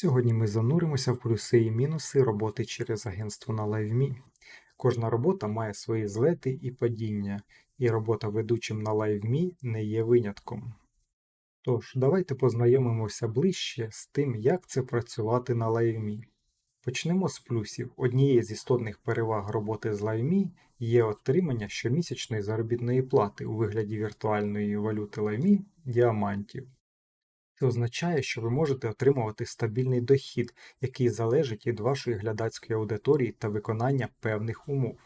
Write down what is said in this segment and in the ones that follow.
Сьогодні ми зануримося в плюси і мінуси роботи через агентство на LiveMe. Кожна робота має свої злети і падіння, і робота ведучим на LiveMe не є винятком. Тож, давайте познайомимося ближче з тим, як це працювати на LiveMe. Почнемо з плюсів. Однією з істотних переваг роботи з LiveMe є отримання щомісячної заробітної плати у вигляді віртуальної валюти LiveMe діамантів. Це означає, що ви можете отримувати стабільний дохід, який залежить від вашої глядацької аудиторії та виконання певних умов.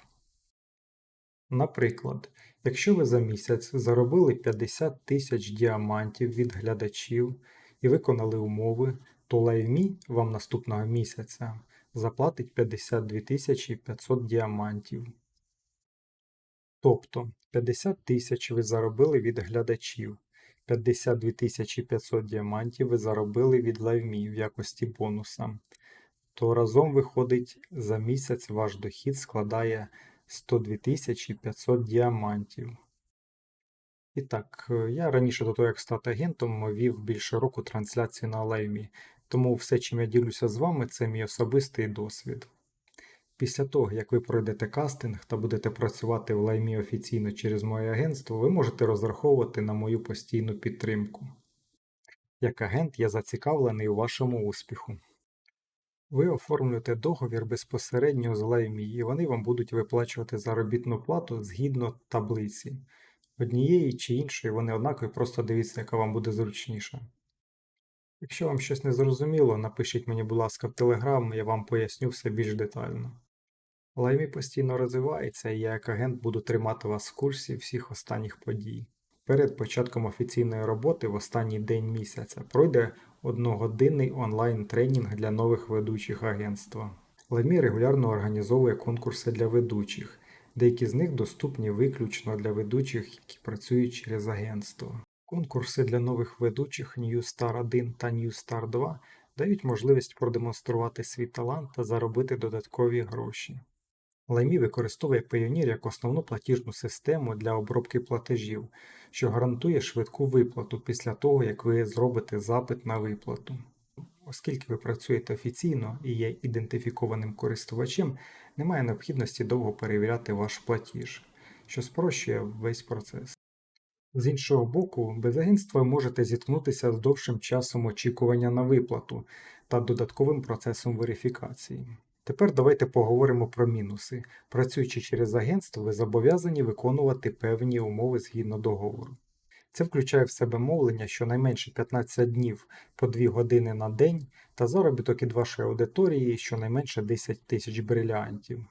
Наприклад, якщо ви за місяць заробили 50 тисяч діамантів від глядачів і виконали умови, то LiveMe вам наступного місяця заплатить 52 500 діамантів. Тобто 50 тисяч ви заробили від глядачів, 52 500 діамантів ви заробили від LiveMe в якості бонуса. То разом виходить за місяць ваш дохід складає 102 500 діамантів. І так, е, я раніше до того, як стати агентом, вів більше року трансляції на LiveMe, тому все, чим я ділюся з вами, це мій особистий досвід. Після того, як ви пройдете кастинг та будете працювати в лаймі офіційно через моє агентство, ви можете розраховувати на мою постійну підтримку. Як агент я зацікавлений у вашому успіху. Ви оформлюєте договір безпосередньо з лаймі, і вони вам будуть виплачувати заробітну плату згідно таблиці. Однієї чи іншої вони однакові, просто дивіться, яка вам буде зручніша. Якщо вам щось не зрозуміло, напишіть мені, будь ласка, в Телеграм, я вам поясню все більш детально. Лаймі постійно розвивається, і я як агент буду тримати вас в курсі всіх останніх подій. Перед початком офіційної роботи в останній день місяця пройде одногодинний онлайн-тренінг для нових ведучих агентства. Лаймі регулярно організовує конкурси для ведучих, деякі з них доступні виключно для ведучих, які працюють через агентство. Конкурси для нових ведучих New Star 1 та New Star 2 дають можливість продемонструвати свій талант та заробити додаткові гроші. Лаймі використовує Payoneer як основну платіжну систему для обробки платежів, що гарантує швидку виплату після того, як ви зробите запит на виплату. Оскільки ви працюєте офіційно і є ідентифікованим користувачем, немає необхідності довго перевіряти ваш платіж, що спрощує весь процес. З іншого боку, без агентства ви можете зіткнутися з довшим часом очікування на виплату та додатковим процесом верифікації. Тепер давайте поговоримо про мінуси. Працюючи через агентство, ви зобов'язані виконувати певні умови згідно договору. Це включає в себе мовлення щонайменше 15 днів по 2 години на день та заробіток від вашої аудиторії щонайменше 10 тисяч бриліантів.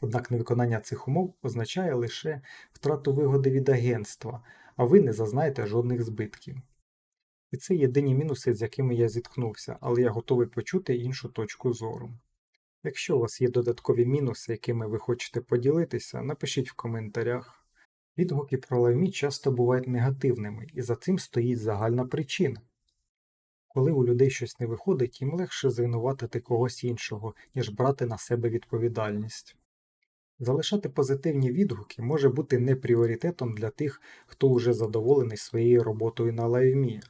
Однак невиконання цих умов означає лише втрату вигоди від агентства, а ви не зазнаєте жодних збитків. І це єдині мінуси, з якими я зіткнувся, але я готовий почути іншу точку зору. Якщо у вас є додаткові мінуси, якими ви хочете поділитися, напишіть в коментарях. Відгуки про лавмі часто бувають негативними, і за цим стоїть загальна причина. Коли у людей щось не виходить, їм легше звинуватити когось іншого, ніж брати на себе відповідальність. Залишати позитивні відгуки може бути не пріоритетом для тих, хто уже задоволений своєю роботою на лайвмі,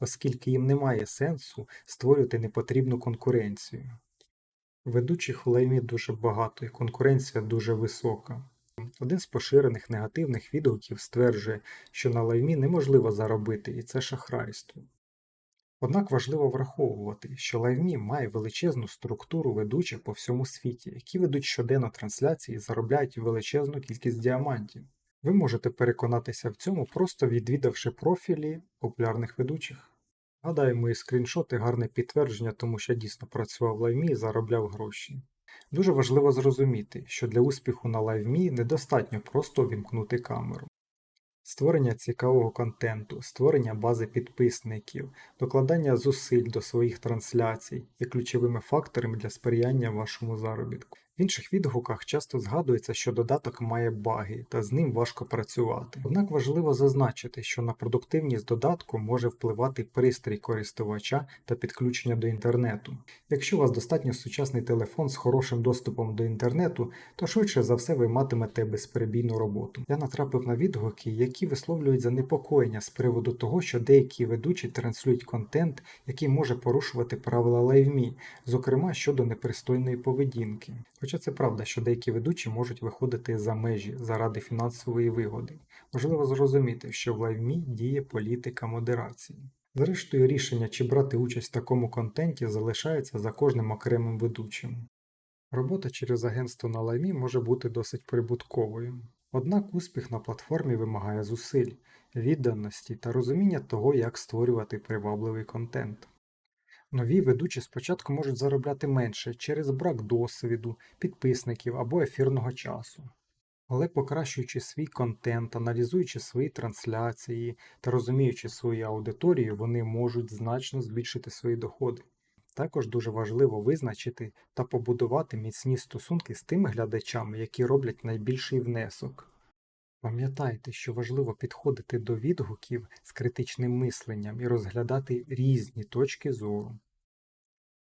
оскільки їм немає сенсу створювати непотрібну конкуренцію. Ведучих в лаймі дуже багато і конкуренція дуже висока. Один з поширених негативних відгуків стверджує, що на лаймі неможливо заробити, і це шахрайство. Однак важливо враховувати, що LiveMe має величезну структуру ведучих по всьому світі, які ведуть щоденно трансляції і заробляють величезну кількість діамантів. Ви можете переконатися в цьому, просто відвідавши профілі популярних ведучих. Гадаю, мої скріншоти гарне підтвердження, тому що я дійсно працював в LiveMe і заробляв гроші. Дуже важливо зрозуміти, що для успіху на LiveMe недостатньо просто увімкнути камеру. Створення цікавого контенту, створення бази підписників, докладання зусиль до своїх трансляцій є ключовими факторами для сприяння вашому заробітку. В інших відгуках часто згадується, що додаток має баги та з ним важко працювати. Однак важливо зазначити, що на продуктивність додатку може впливати пристрій користувача та підключення до інтернету. Якщо у вас достатньо сучасний телефон з хорошим доступом до інтернету, то швидше за все ви матимете безперебійну роботу. Я натрапив на відгуки, які висловлюють занепокоєння з приводу того, що деякі ведучі транслюють контент, який може порушувати правила LiveMe, зокрема щодо непристойної поведінки. Хоча це правда, що деякі ведучі можуть виходити за межі заради фінансової вигоди. Важливо зрозуміти, що в LiveMe діє політика модерації. Зрештою, рішення, чи брати участь в такому контенті, залишається за кожним окремим ведучим. Робота через агентство на лаймі може бути досить прибутковою. Однак успіх на платформі вимагає зусиль, відданості та розуміння того, як створювати привабливий контент. Нові ведучі спочатку можуть заробляти менше через брак досвіду, підписників або ефірного часу. Але покращуючи свій контент, аналізуючи свої трансляції та розуміючи свою аудиторію, вони можуть значно збільшити свої доходи. Також дуже важливо визначити та побудувати міцні стосунки з тими глядачами, які роблять найбільший внесок. Пам'ятайте, що важливо підходити до відгуків з критичним мисленням і розглядати різні точки зору.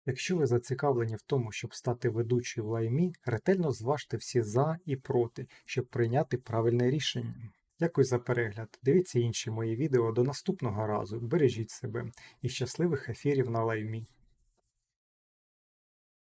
Якщо ви зацікавлені в тому, щоб стати ведучою в лаймі, ретельно зважте всі за і проти, щоб прийняти правильне рішення. Дякую за перегляд. Дивіться інші мої відео до наступного разу. Бережіть себе і щасливих ефірів на лаймі.